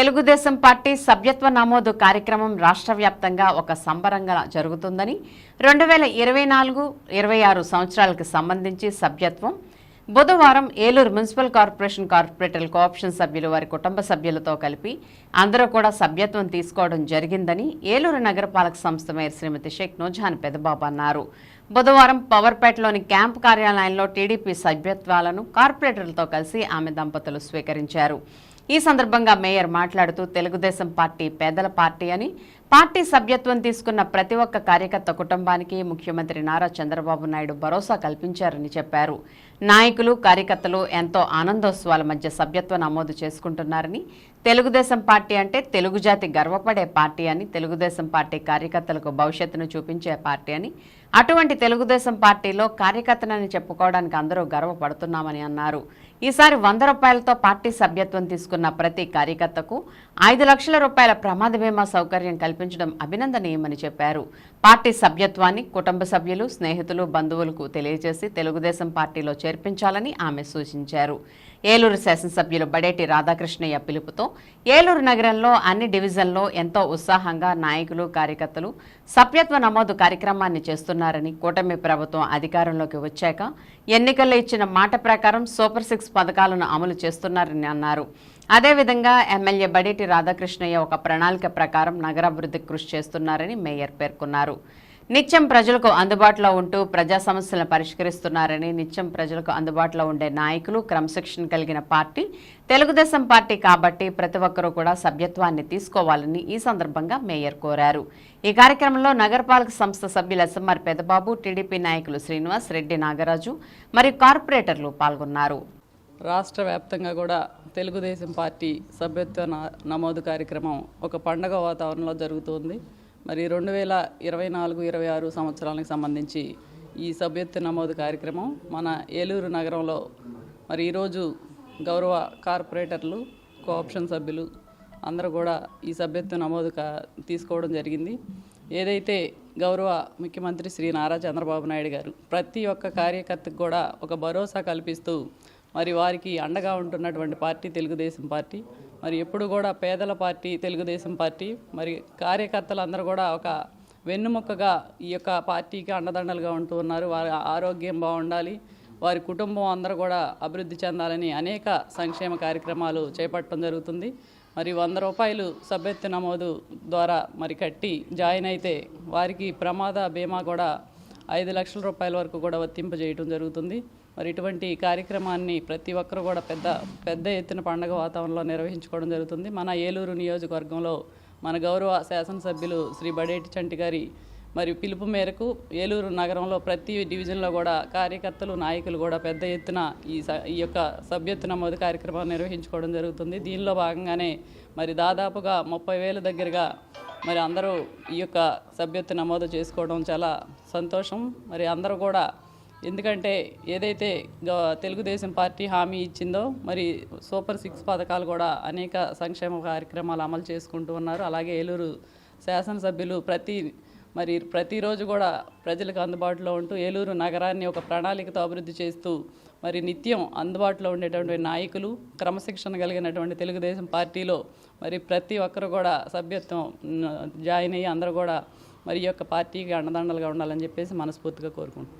Telugu Desam party సభ్యత్వ నమోదు కార్యక్రమం రాష్ట్ర వ్యాప్తంగా ఒక సంబరంగా జరుగుతుందని రెండు వేల ఇరవై నాలుగు ఇరవై ఆరు సంవత్సరాలకు సంబంధించి సభ్యత్వం. బుధవారం Eluru municipal corporation corporator co-option సభ్యులు వారి కుటుంబ సభ్యులతో కలిపి అందరూ కూడా సభ్యత్వం తీసుకోవడం జరిగిందని ఏలూరు నగరపాలక సంస్థ మేయర్ శ్రీమతి షేక్ నూజాన్ పెదబాబు అన్నారు. బుధవారం పవర్పేటలోని క్యాంప్ కార్యాలయంలో టీడీపీ సభ్యత్వాలను కార్పొరేటర్లతో కలిసి ఆమె దంపతులు స్వీకరించారు. ఈ సందర్భంగా మేయర్ మాట్లాడుతూ తెలుగుదేశం పార్టీ పేదల పార్టీ అని పార్టీ సభ్యత్వం తీసుకున్న ప్రతి ఒక్క కార్యకర్త కుటుంబానికి ముఖ్యమంత్రి నారా చంద్రబాబు నాయుడు భరోసా కల్పించారని చెప్పారు. నాయకులు కార్యకర్తలు ఎంతో ఆనందోత్సవాల మధ్య సభ్యత్వ నమోదు చేసుకుంటున్నారని తెలుగుదేశం పార్టీ అంటే తెలుగు జాతి గర్వపడే పార్టీ అని తెలుగుదేశం పార్టీ కార్యకర్తలకు భవిష్యత్తును చూపించే పార్టీ అని అటువంటి తెలుగుదేశం పార్టీలో కార్యకర్తనని చెప్పుకోవడానికి అందరూ గర్వపడుతున్నామని అన్నారు. ఈసారి వంద రూపాయలతో పార్టీ సభ్యత్వం తీసుకున్న ప్రతి కార్యకర్తకు ఐదు లక్షల రూపాయల ప్రమాద బీమా సౌకర్యం కల్పించడం అభినందనీయమని చెప్పారు. పార్టీ సభ్యత్వాన్ని కుటుంబ సభ్యులు స్నేహితులు బంధువులకు తెలియజేసి తెలుగుదేశం పార్టీలో చేర్పించాలని ఆమె సూచించారు. ఏలూరు శాసనసభ్యులు బడేటి రాధాకృష్ణయ్య పిలుపుతో ఏలూరు నగరంలో అన్ని డివిజన్లో ఎంతో ఉత్సాహంగా నాయకులు కార్యకర్తలు సభ్యత్వ నమోదు కార్యక్రమాన్ని చేస్తున్నారని కూటమి ప్రభుత్వం అధికారంలోకి వచ్చాక ఎన్నికల్లో ఇచ్చిన మాట ప్రకారం సూపర్ సిక్స్ పథకాలను అమలు చేస్తున్నారని అన్నారు. అదేవిధంగా ఎమ్మెల్యే బడేటి రాధాకృష్ణయ్య ఒక ప్రణాళిక ప్రకారం నగరాభివృద్ధికి కృషి చేస్తున్నారని మేయర్ పేర్కొన్నారు. నిత్యం ప్రజలకు అందుబాటులో ఉంటూ ప్రజా సమస్యలను పరిష్కరిస్తున్నారని నిత్యం ప్రజలకు అందుబాటులో ఉండే నాయకులు క్రమశిక్షణ కలిగిన పార్టీ తెలుగుదేశం పార్టీ కాబట్టి ప్రతి ఒక్కరూ కూడా సభ్యత్వాన్ని తీసుకోవాలని ఈ సందర్భంగా మేయర్ కోరారు. ఈ కార్యక్రమంలో నగరపాలక సంస్థ సభ్యులు ఎస్ఎంఆర్ పెదబాబు టీడీపీ నాయకులు శ్రీనివాస్ రెడ్డి నాగరాజు మరియు కార్పొరేటర్లు పాల్గొన్నారు. రాష్ట్ర వ్యాప్తంగా కూడా తెలుగుదేశం పార్టీ సభ్యత్వ నమోదు కార్యక్రమం ఒక పండగ వాతావరణంలో జరుగుతుంది. మరి రెండు వేల ఇరవై నాలుగు ఇరవై ఆరు సంవత్సరాలకు సంబంధించి ఈ సభ్యత్వ నమోదు కార్యక్రమం మన ఏలూరు నగరంలో మరి ఈరోజు గౌరవ కార్పొరేటర్లు కోఆప్షన్ సభ్యులు అందరూ కూడా ఈ సభ్యత్వ నమోదు కా తీసుకోవడం జరిగింది. ఏదైతే గౌరవ ముఖ్యమంత్రి శ్రీ నారా చంద్రబాబు నాయుడు గారు ప్రతి ఒక్క కార్యకర్తకు కూడా ఒక భరోసా కల్పిస్తూ మరి వారికి అండగా ఉంటున్నటువంటి పార్టీ తెలుగుదేశం పార్టీ మరి ఎప్పుడు కూడా పేదల పార్టీ తెలుగుదేశం పార్టీ మరి కార్యకర్తలందరూ కూడా ఒక వెన్నుముక్కగా ఈ యొక్క పార్టీకి అండదండలుగా ఉంటూ ఉన్నారు. వారి ఆరోగ్యం బాగుండాలి వారి కుటుంబం అందరూ కూడా అభివృద్ధి చెందాలని అనేక సంక్షేమ కార్యక్రమాలు చేపట్టడం జరుగుతుంది. మరి వంద రూపాయలు సభ్యత్వ నమోదు ద్వారా మరి కట్టి జాయిన్ అయితే వారికి ప్రమాద బీమా కూడా ఐదు లక్షల రూపాయల వరకు కూడా వర్తింపజేయడం జరుగుతుంది. మరి ఇటువంటి కార్యక్రమాన్ని ప్రతి ఒక్కరు కూడా పెద్ద పెద్ద ఎత్తున పండగ వాతావరణంలో నిర్వహించుకోవడం జరుగుతుంది. మన ఏలూరు నియోజకవర్గంలో మన గౌరవ శాసనసభ్యులు శ్రీ బడేటి చంటి గారి మరి పిలుపు మేరకు ఏలూరు నగరంలో ప్రతి డివిజన్లో కూడా కార్యకర్తలు నాయకులు కూడా పెద్ద ఎత్తున ఈ స- ఈ యొక్క సభ్యత్వ నమోదు కార్యక్రమాన్ని నిర్వహించుకోవడం జరుగుతుంది. దీనిలో భాగంగానే మరి దాదాపుగా ముప్పై వేల దగ్గరగా మరి అందరూ ఈ యొక్క సభ్యత్వ నమోదు చేసుకోవడం చాలా సంతోషం. మరి అందరూ కూడా ఎందుకంటే ఏదైతే తెలుగుదేశం పార్టీ హామీ ఇచ్చిందో మరి సూపర్ సిక్స్ పథకాలు కూడా అనేక సంక్షేమ కార్యక్రమాలు అమలు చేసుకుంటూ ఉన్నారు. అలాగే ఏలూరు శాసనసభ్యులు ప్రతి మరి ప్రతిరోజు కూడా ప్రజలకు అందుబాటులో ఉంటూ ఏలూరు నగరాన్ని ఒక ప్రణాళికతో అభివృద్ధి చేస్తూ మరి నిత్యం అందుబాటులో ఉండేటువంటి నాయకులు క్రమశిక్షణ కలిగినటువంటి తెలుగుదేశం పార్టీలో మరి ప్రతి ఒక్కరు కూడా సభ్యత్వం జాయిన్ అయ్యి అందరూ కూడా మరి ఈ యొక్క పార్టీకి అండదండలుగా ఉండాలని చెప్పేసి మనస్ఫూర్తిగా కోరుకుంటున్నాం.